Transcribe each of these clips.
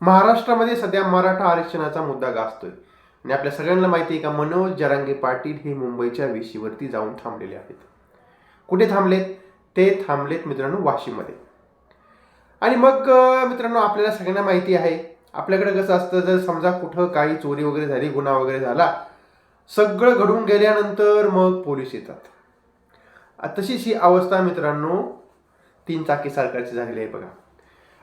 महाराष्ट्रामध्ये सध्या मराठा आरक्षणाचा मुद्दा गाजतोय. आणि आपल्या सगळ्यांना माहिती आहे का मनोज जरांगे पाटील हे मुंबईच्या वेशीवरती जाऊन थांबलेले आहेत. कुठे थांबलेत? ते थांबलेत मित्रांनो वाशीमध्ये. आणि मग मित्रांनो आपल्याला सगळ्यांना माहिती आहे आपल्याकडे कसं असतं जर समजा कुठं काही चोरी वगैरे झाली गुन्हा वगैरे झाला सगळं घडून गेल्यानंतर मग पोलीस येतात. तशीच ही अवस्था मित्रांनो तीन चाकी सरकारची झालेली आहे बघा.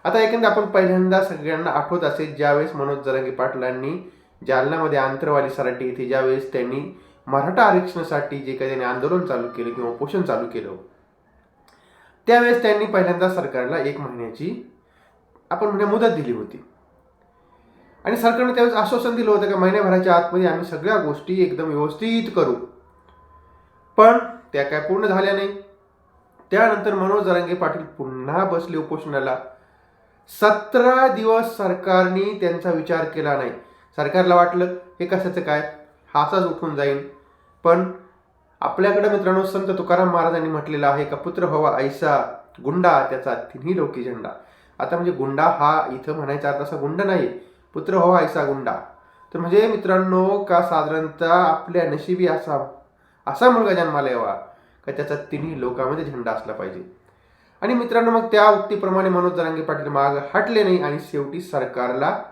आता एकंदर आपण पहिल्यांदा सगळ्यांना आठवत असेल ज्यावेळेस मनोज जरांगे पाटलांनी जालन्यामध्ये आंतरवाली सराटी येथे ज्यावेळेस त्यांनी मराठा आरक्षणासाठी जे काही त्यांनी आंदोलन चालू केलं किंवा उपोषण चालू केलं त्यावेळेस त्यांनी पहिल्यांदा सरकारला एक महिन्याची आपण म्हणजे मुदत दिली होती. आणि सरकारने त्यावेळेस आश्वासन दिलं होतं की महिन्याभराच्या आतमध्ये आम्ही सगळ्या गोष्टी एकदम व्यवस्थित करू. पण त्या काय पूर्ण झाल्या नाही. त्यानंतर मनोज जरांगे पाटील पुन्हा बसले उपोषणाला. सतरा दिवस सरकारने त्यांचा विचार केला नाही. सरकारला वाटलं हे कशाचं काय? हाचाच उठून जाईल पण आपल्याकडे मित्रांनो संत तुकाराम महाराजांनी म्हटलेलं आहे का पुत्र हवा ऐसा गुंडा त्याचा तिन्ही लोकी झेंडा. आता म्हणजे गुंडा हा इथं म्हणायचा अर्थ असा गुंड नाही पुत्र हवा ऐसा गुंडा. तर म्हणजे मित्रांनो का साधारणतः आपल्या नशिबी असा असा मुलगा जन्माला यावा? का त्याचा तिन्ही लोकांमध्ये झेंडा असला पाहिजे? आणि मित्रांनो मग त्या उक्तीप्रमाणे मनोज जरांगे पाटील माग हटले नाही आणि शेवटी सरकारला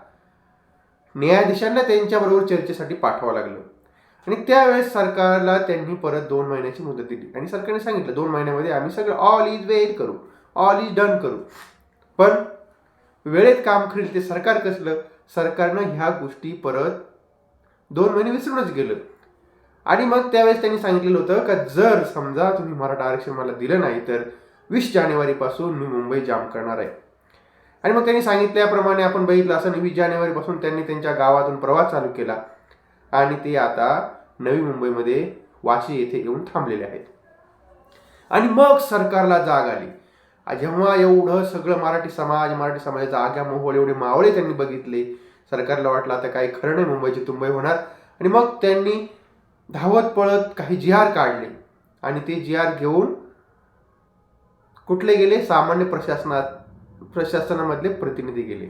न्यायाधीशांना त्यांच्याबरोबर चर्चेसाठी पाठवावं लागलं. आणि त्यावेळेस सरकारला त्यांनी परत दोन महिन्याची मुदत दिली. आणि सरकारने सांगितलं दोन महिन्यामध्ये आम्ही सगळं ऑल इज वेल करू. ऑल इज डन करू. पण वेळेत काम करेल ते सरकार कसलं? सरकारनं ह्या गोष्टी परत दोन महिने विसरूनच गेलं. आणि मग त्यावेळेस त्यांनी सांगितलेलं होतं का जर समजा तुम्ही मराठा आरक्षण मला दिलं नाही तर वीस जानेवारीपासून मी मुंबई जाम करणार आहे. आणि मग त्यांनी सांगितल्याप्रमाणे आपण बघितलं असं वीस जानेवारीपासून त्यांनी त्यांच्या गावातून प्रवास चालू केला. आणि ते आता नवी मुंबईमध्ये वाशी येथे येऊन थांबलेले आहेत. आणि मग सरकारला जाग आली. जेव्हा एवढं सगळं मराठी समाज मराठी समाजाचा आग्या मोहोळ एवढे मावळे त्यांनी बघितले सरकारला वाटलं आता काही खरं नाही मुंबईची तुंबई होणार. आणि मग त्यांनी धावत पळत काही जी आर काढले. आणि ते जी आर घेऊन कुठले गेले? सामान्य प्रशासनात प्रशासनामधले प्रतिनिधी गेले.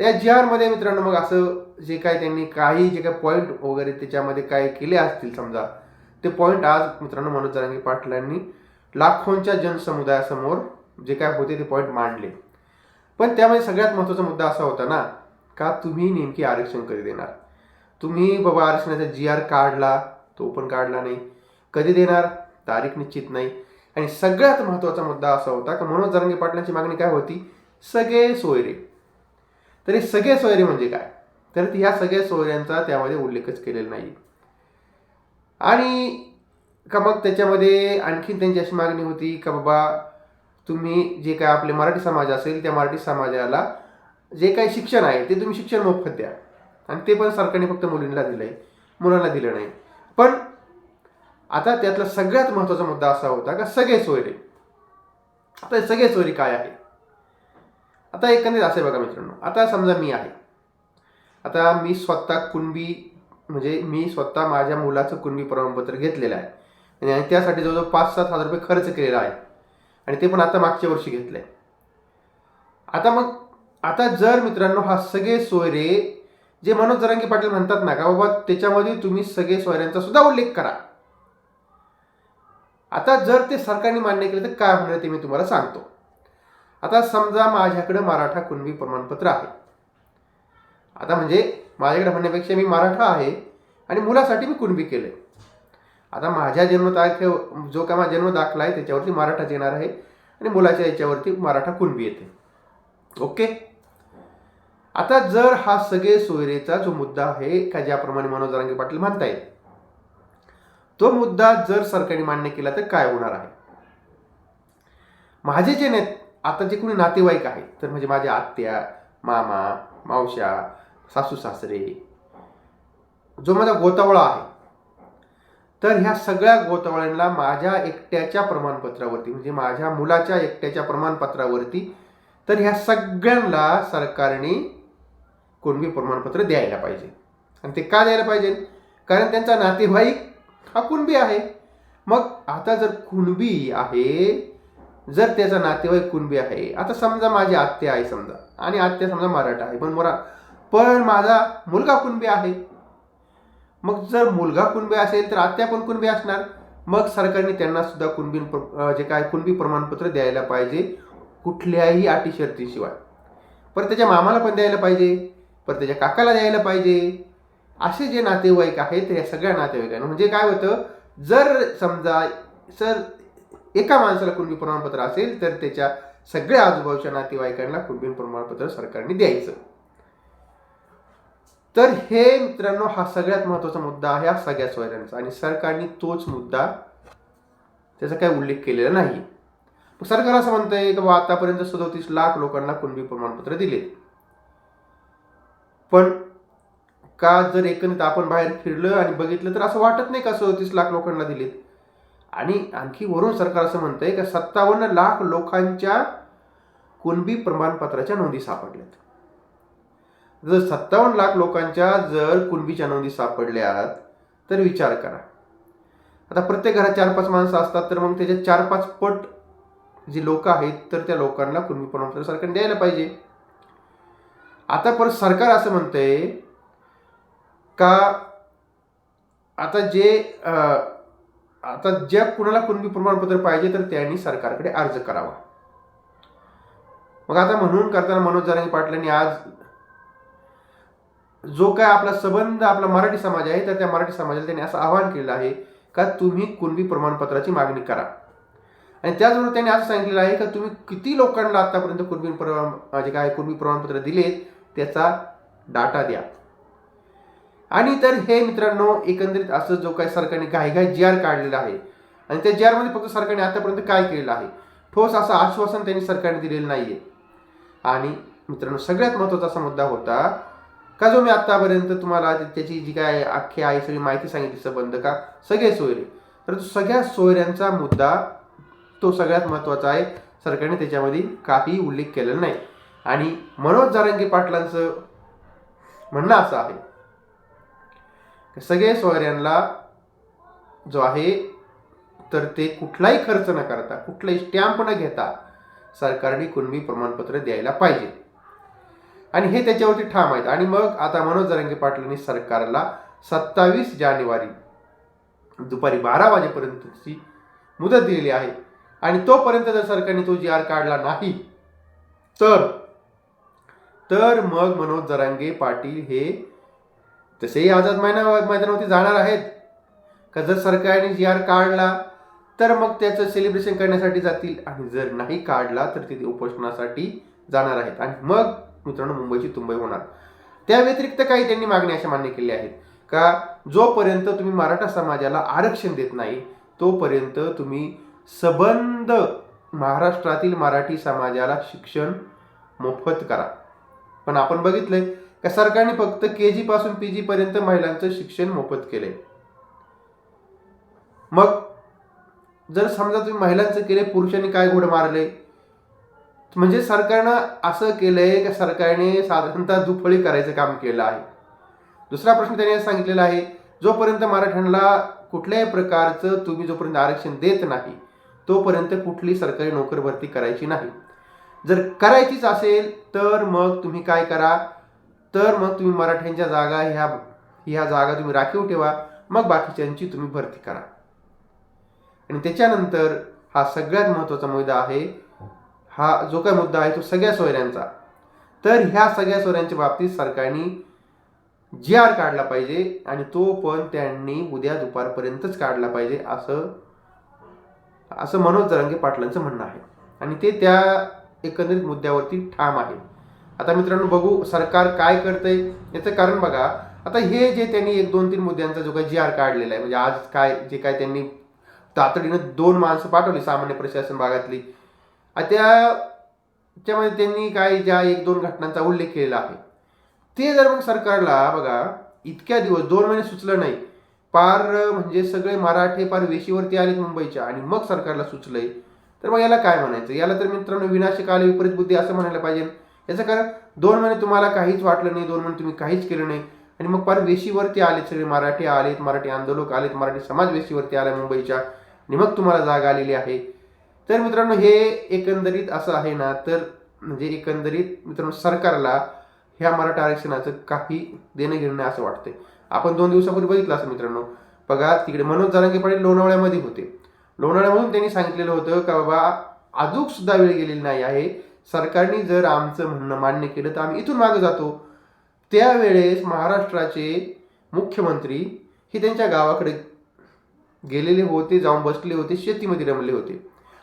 त्या जी आरमध्ये मित्रांनो मग असं जे काय त्यांनी काही जे काय पॉईंट वगैरे त्याच्यामध्ये काय केले असतील समजा ते पॉईंट आज मित्रांनो मनोज जरांगे पाटलांनी लाखोंच्या जनसमुदायासमोर जे काय होते ते पॉईंट मांडले. पण त्यामध्ये सगळ्यात महत्त्वाचा मुद्दा असा होता ना का तुम्ही नेमकी आरक्षण कधी देणार? तुम्ही बाबा आरक्षणाचा जी आर काढला तो पण काढला नाही. कधी देणार? तारीख निश्चित नाही. आणि सगळ्यात महत्त्वाचा मुद्दा असा होता का मनोज जरांगे पाटलांची मागणी काय होती? सगळे सोयरे. तरी सगळे सोयरे म्हणजे काय? तर ह्या सगळ्या सोयऱ्यांचा त्यामध्ये उल्लेखच केलेला नाही. आणि का मग त्याच्यामध्ये आणखीन त्यांची अशी मागणी होती का बाबा तुम्ही जे काय आपले मराठी समाज असेल त्या मराठी समाजाला जे काही शिक्षण आहे ते तुम्ही शिक्षण मोफत द्या. आणि ते पण सरकारने फक्त मुलींना दिलं आहे मुलांना दिलं नाही. पण आता त्यातला सगळ्यात महत्त्वाचा मुद्दा असा होता का सगळे सोयरे. आता सगळे सोयरी काय आहे आता एकंदरीत असे बघा मित्रांनो. आता समजा मी आहे. आता मी स्वतः कुणबी म्हणजे मी स्वतः माझ्या मुलाचं कुणबी प्रमाणपत्र घेतलेलं आहे. आणि त्यासाठी जवळजवळ पाच सात हजार रुपये खर्च केलेला आहे. आणि ते पण आता मागच्या वर्षी घेतलं आहे आता मग आता जर मित्रांनो हा सगळे सोयरे जे मनोज जरांगी पाटील म्हणतात ना का बाबा त्याच्यामध्ये तुम्ही सगळे सोयऱ्यांचा सुद्धा उल्लेख करा. आता जर ते सरकारने मान्य केलं तर काय होणार ते मी तुम्हाला सांगतो. आता समजा माझ्याकडं मराठा कुणबी प्रमाणपत्र आहे. आता म्हणजे माझ्याकडे म्हणण्यापेक्षा मी मराठा आहे आणि मुलासाठी मी कुणबी केलं आहे आता माझ्या जन्मतारखे जो का माझा जन्म दाखला आहे त्याच्यावरती मराठाच येणार आहे आणि मुलाच्या याच्यावरती मराठा कुणबी येते. ओके? आता जर हा सगळे सोयरेचा जो मुद्दा आहे का ज्याप्रमाणे मनोज रांगे पाटील येईल तो मुद्दा जर सरकारने मान्य केला तर काय होणार आहे? माझे जे नेत आता जे कोणी नातेवाईक आहेत तर म्हणजे माझ्या आत्या मामा मावश्या सासू सासरे जो माझा गोतावळा आहे तर ह्या सगळ्या गोतावळ्यांना माझ्या एकट्याच्या प्रमाणपत्रावरती म्हणजे माझ्या मुलाच्या एकट्याच्या प्रमाणपत्रावरती तर ह्या सगळ्यांना सरकारने कुणबी प्रमाणपत्र द्यायला पाहिजे. आणि ते का द्यायला पाहिजे? कारण त्यांचा नातेवाईक हा कुणबी आहे. मग आता जर कुणबी आहे जर त्याचा नातेवाईक कुणबी आहे आता समजा माझी आत्या आहे समजा आणि आत्या समजा मराठा आहे पण मरा पण माझा मुलगा कुणबी आहे. मग जर मुलगा कुणबी असेल तर आत्या पण कुणबी असणार. मग सरकारने त्यांना सुद्धा कुणबी प्र- जे काय कुणबी प्रमाणपत्र द्यायला पाहिजे कुठल्याही अटी शर्तीशिवाय. परत त्याच्या मामाला पण द्यायला पाहिजे पर त्याच्या काकाला द्यायला पाहिजे. असे जे नातेवाईक आहेत या सगळ्या नातेवाईकांना. म्हणजे काय होतं जर समजा सर एका माणसाला कुणबी प्रमाणपत्र असेल तर त्याच्या सगळ्या आजूबाजूच्या नातेवाईकांना कुणबी प्रमाणपत्र सरकारने द्यायचं. तर हे मित्रांनो हा सगळ्यात महत्त्वाचा मुद्दा आहे हा सगळ्या सोयऱ्यांचा. आणि सरकारने तोच मुद्दा त्याचा काही उल्लेख केलेला नाही. सरकार असं म्हणतंय की बा आतापर्यंत सदोतीस लाख लोकांना कुणबी प्रमाणपत्र दिले पण का जर एकंदरीत आपण बाहेर फिरलं आणि बघितलं तर असं वाटत नाही का सदतीस लाख लोकांना दिलेत? आणि आणखी वरून सरकार असं म्हणतंय का सत्तावन्न लाख लोकांच्या कुणबी प्रमाणपत्राच्या नोंदी सापडल्यात. जर सत्तावन्न लाख लोकांच्या जर कुणबीच्या नोंदी सापडल्यात तर विचार करा. आता प्रत्येक घरात चार पाच माणसं असतात तर मग त्याच्या चार पाच पट जी लोक आहेत तर त्या लोकांना कुणबी प्रमाणपत्र सरकारने द्यायला पाहिजे. आता परत सरकार असं म्हणतंय का आता जे आता ज्या कुणाला कुणबी प्रमाणपत्र पाहिजे तर त्यांनी सरकारकडे अर्ज करावा. मग आता म्हणून करताना मनोज जारांगे पाटलांनी आज जो काय आपला संबंध आपला मराठी समाज आहे तर त्या मराठी समाजाला त्यांनी असं आवाहन केलं आहे का तुम्ही कुणबी प्रमाणपत्राची मागणी करा. आणि त्याचबरोबर त्यांनी असं सांगितलेलं आहे का तुम्ही किती लोकांना आतापर्यंत कुणबी प्रमाण जे काय कुणबी प्रमाणपत्र दिलेत त्याचा डाटा द्या. आणि तर हे मित्रांनो एकंदरीत असं जो काही सरकारने घाईघाई जी आर काढलेला आहे आणि त्या जी आरमध्ये फक्त सरकारने आतापर्यंत काय केलेलं आहे ठोस असं आश्वासन त्यांनी सरकारने दिलेलं नाहीये. आणि मित्रांनो सगळ्यात महत्त्वाचा असा मुद्दा होता का जो मी आतापर्यंत तुम्हाला त्याची जी काय अख्खी आहे सगळी माहिती सांगितली संबंध का सगळे सोयरे. तर तो सगळ्या सोयऱ्यांचा मुद्दा तो सगळ्यात महत्त्वाचा आहे सरकारने त्याच्यामध्ये काही उल्लेख केलेला नाही. आणि मनोज जारंगी पाटलांचं म्हणणं असं आहे सगळे सोयऱ्यांना जो आहे तर ते कुठलाही खर्च न करता कुठलाही स्टॅम्प न घेता सरकारने कुणबी प्रमाणपत्र द्यायला पाहिजे. आणि हे त्याच्यावरती ठाम आहेत. आणि मग आता मनोज जरंगे पाटलांनी सरकारला सत्तावीस जानेवारी दुपारी बारा वाजेपर्यंतची मुदत दिलेली आहे. आणि तोपर्यंत जर सरकारने तो जी आर काढला नाही तर तर मग मनोज जरांगे पाटील हे तसेही आझाद मैना मैदानावरती जाणार आहेत. का जर सरकारने जी आर काढला तर मग त्याचं सेलिब्रेशन करण्यासाठी जातील. आणि जर नाही काढला तर तिथे उपोषणासाठी जाणार आहेत. आणि मग मित्रांनो मुंबईची तुंबई होणार. त्या व्यतिरिक्त काही त्यांनी मागणी अशा मान्य केल्या आहेत. का जोपर्यंत तुम्ही मराठा समाजाला आरक्षण देत नाही तोपर्यंत तुम्ही सबंध महाराष्ट्रातील मराठी समाजाला शिक्षण मोफत करा. पण आपण बघितलंय का सरकारने फक्त के जी पासून पी जी पर्यंत महिलांचं शिक्षण मोफत केलंय? मग जर समजा तुम्ही महिलांचं केले पुरुषांनी काय घोड मारले? म्हणजे सरकारनं असं केलंय की सरकारने साधारणतः दुफळी करायचं काम केलं आहे? दुसरा प्रश्न त्याने सांगितलेला आहे जोपर्यंत मराठ्यांना कुठल्याही प्रकारचं तुम्ही जोपर्यंत आरक्षण देत नाही तोपर्यंत कुठली सरकारी नोकर भरती करायची नाही. जर करायचीच असेल तर मग तुम्ही काय करा? तर मग तुम्ही मराठ्यांच्या जागा ह्या ह्या जागा तुम्ही राखीव ठेवा. मग बाकीच्यांची तुम्ही भरती करा. आणि त्याच्यानंतर हा सगळ्यात महत्त्वाचा मुद्दा आहे हा जो काय मुद्दा आहे तो सगळ्या सोयऱ्यांचा. तर ह्या सगळ्या सोयऱ्यांच्या बाबतीत सरकारने जी आर काढला पाहिजे आणि तो पण त्यांनी उद्या दुपारपर्यंतच काढला पाहिजे असं असं मनोज जरांगे पाटलांचं म्हणणं आहे. आणि ते त्या एकंदरीत मुद्द्यावरती ठाम आहे आता मित्रांनो बघू सरकार काय करतंय याचं कारण बघा. आता हे जे त्यांनी एक दोन तीन मुद्द्यांचा जो काही जी आर काढलेला आहे म्हणजे आज काय जे काय त्यांनी तातडीनं दोन माणसं पाठवली सामान्य प्रशासन भागातली. त्याच्यामध्ये त्यांनी काय ज्या एक दोन घटनांचा उल्लेख केलेला आहे. ते जर मग सरकारला बघा इतक्या दिवस दोन महिने सुचलं नाही. पार म्हणजे सगळे मराठे पार वेशीवरती आले मुंबईच्या आणि मग सरकारला सुचलंय. तर मग याला काय म्हणायचं? याला तर मित्रांनो विनाशक विपरीत बुद्धी असं म्हणायला पाहिजे. याचं कारण दोन महिने तुम्हाला काहीच वाटलं नाही दोन महिने तुम्ही काहीच केलं नाही. आणि मग पार वेशीवरती आलेत सगळे मराठी आलेत मराठी आंदोलक आलेत मराठी समाज वेशीवरती आला मुंबईच्या. आणि मग तुम्हाला जाग आलेली आहे. तर मित्रांनो हे एकंदरीत असं आहे ना तर म्हणजे एकंदरीत मित्रांनो सरकारला ह्या मराठा आरक्षणाचं काही देणं घेणं नाही असं वाटतंय. आपण दोन दिवसापूर्वी बघितलं असं मित्रांनो. बघा तिकडे मनोज जरांगे पाटील लोणावळ्यामध्ये होते. लोणावळ्यामधून त्यांनी सांगितलेलं होतं का बाबा अजून सुद्धा वेळ गेलेली नाही आहे. सरकारने जर आमचं म्हणणं मान्य केलं तर आम्ही इथून मागे जातो. त्यावेळेस महाराष्ट्राचे मुख्यमंत्री हे त्यांच्या गावाकडे गेलेले होते जाऊन बसले होते शेतीमध्ये रमले होते.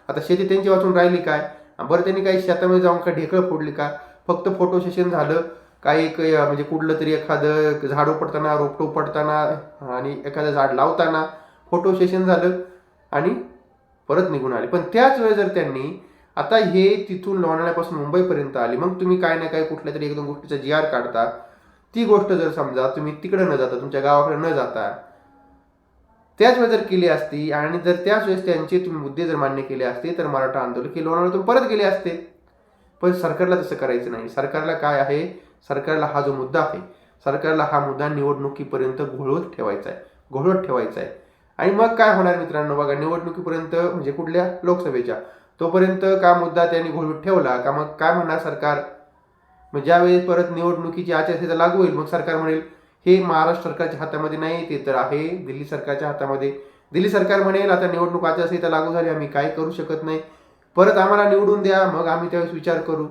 आता शेती त्यांची वाचून राहिली काय? बरं त्यांनी काही शेतामध्ये जाऊन काय ढेकळं फोडली का? फक्त फोटो सेशन झालं. काही एक म्हणजे कुठलं तरी एखादं झाड उपटताना रोपटं पडताना आणि एखादं झाड लावताना फोटो सेशन झालं आणि परत निघून आले. पण त्याच वेळेस जर त्यांनी आता हे तिथून लोणाळ्यापासून मुंबईपर्यंत आले. मग तुम्ही काय ना काय कुठल्या तरी एक दोन गोष्टीचा जी आर काढता. ती गोष्ट जर समजा तुम्ही तिकडे न जाता तुमच्या गावाकडे न जाता त्याच वेळेस जर केली असती आणि जर त्याच वेळेस त्यांचे तुम्ही मुद्दे जर मान्य केले असते तर मराठा आंदोलन की लोणावळ्यातून परत गेले असते. पण सरकारला तसं करायचं नाही. सरकारला काय आहे? सरकारला हा जो मुद्दा आहे सरकारला हा मुद्दा निवडणुकीपर्यंत घोळवत ठेवायचा आहे. घोळवत ठेवायचा आहे. आणि मग काय होणार मित्रांनो? बघा निवडणुकीपर्यंत म्हणजे कुठल्या? लोकसभेच्या. तोपर्यंत का मुद्दा त्यांनी घोळवत ठेवला? का मग काय म्हणणार सरकार? मग ज्यावेळेस परत निवडणुकीची आचारसंहिता लागू होईल मग सरकार म्हणेल हे महाराष्ट्र सरकारच्या हातामध्ये नाही ते तर आहे दिल्ली सरकारच्या हातामध्ये. दिल्ली सरकार म्हणेल आता निवडणूक आचारसंहिता लागू झाली आम्ही काय करू शकत नाही. परत आम्हाला निवडून द्या मग आम्ही त्यावेळेस विचार करू.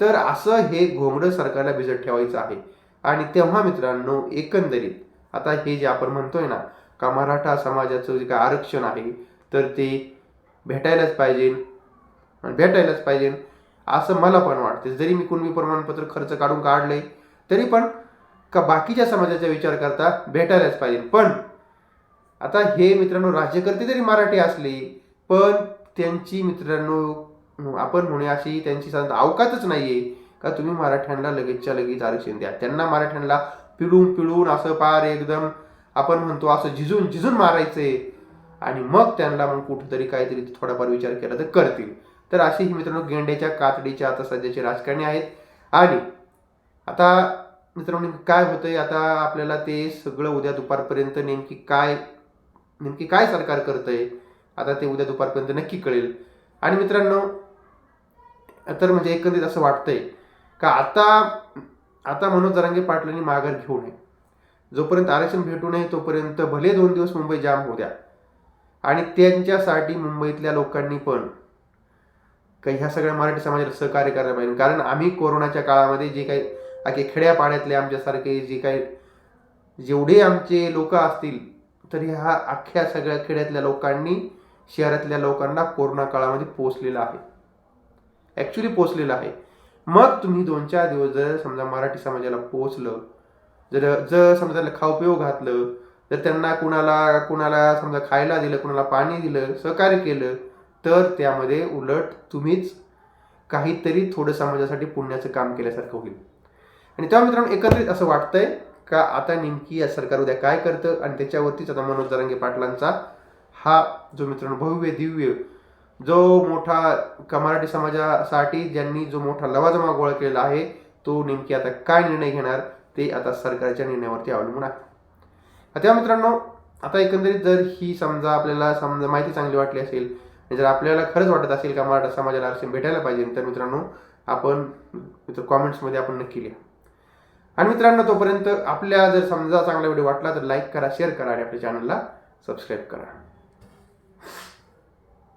तर असं हे घोंगडं सरकारला भिजत ठेवायचं आहे. आणि तेव्हा मित्रांनो एकंदरीत आता हे जे आपण म्हणतोय ना का मराठा समाजाचं जे काय आरक्षण आहे तर ते भेटायलाच पाहिजे. आणि भेटायलाच पाहिजे. असं मला पण वाटते जरी मी कुणबी प्रमाणपत्र खर्च काढून काढले तरी पण का बाकीच्या समाजाचा विचार करता भेटायलाच पाहिजे. पण आता हे मित्रांनो राज्यकर्ते जरी मराठी असले पण त्यांची मित्रांनो आपण म्हणे अशी त्यांची साधारण अवकातच आहे का तुम्ही मराठ्यांना लगेचच्या लगेच आरक्षण द्या. त्यांना मराठ्यांना पिळून पिळून असं पार एकदम आपण म्हणतो असं झिजून झिजून मारायचंय. आणि मग त्यांना मग कुठंतरी काहीतरी थोडाफार विचार केला तर करतील. तर अशी ही मित्रांनो गेंड्याच्या कातडीच्या आता सध्याची राजकारणी आहेत. आणि आता मित्रांनो नेमकं काय होतंय? आता आपल्याला ते सगळं उद्या दुपारपर्यंत नेमकी काय नेमकी काय सरकार करतंय? आता ते उद्या दुपारपर्यंत नक्की कळेल. आणि मित्रांनो तर म्हणजे एकंदरीत असं वाटतंय का आता आता मनोज जरांगे पाटलांनी माघार घेऊ नये. जोपर्यंत आरक्षण भेटू नये तोपर्यंत भले दोन दिवस मुंबई जाम होऊ द्या. आणि त्यांच्यासाठी मुंबईतल्या लोकांनी पण काही ह्या सगळ्या मराठी समाजाला सहकार्य करायला पाहिजे. कारण आम्ही कोरोनाच्या काळामध्ये जे काही अखे खेड्यापाड्यातले आमच्यासारखे जे काही जेवढे आमचे लोक असतील तरी हा अख्ख्या सगळ्या खेड्यातल्या लोकांनी शहरातल्या लोकांना कोरोना काळामध्ये पोचलेला आहे. ॲक्च्युली पोचलेलं आहे. मग तुम्ही दोन चार दिवस जर समजा मराठी समाजाला पोचलं जर जर समजा त्याला खाऊ पिऊ घातलं जर त्यांना कुणाला कुणाला समजा खायला दिलं कुणाला पाणी दिलं सहकार्य केलं तर त्यामध्ये उलट तुम्हीच काहीतरी थोडं समाजासाठी पुण्याचं काम केल्यासारखं होईल. आणि तेव्हा मित्रांनो एकंदरीत असं वाटतंय का आता नेमकी या सरकार उद्या काय करतं आणि त्याच्यावरतीच आता मनोज जरांगे पाटलांचा हा जो मित्रांनो भव्य दिव्य जो मोठा का मराठी समाजासाठी ज्यांनी जो मोठा लवाजमा गोळा केलेला आहे तो नेमकी आता काय निर्णय घेणार ते आता सरकारच्या निर्णयावरती अवलंबून आहे. तेव्हा मित्रांनो आता एकंदरीत जर ही समजा आपल्याला समजा माहिती चांगली वाटली असेल जर आपल्याला खरंच वाटत असेल का मराठा समाजाला आरक्षण भेटायला पाहिजे तर मित्रांनो आपण मित्र कॉमेंट्समध्ये आपण नक्की लिहा. आणि मित्रांनो तोपर्यंत आपल्या जर समजा चांगला व्हिडिओ वाटला तर लाईक करा शेअर करा आणि आपल्या चॅनलला सबस्क्राईब करा.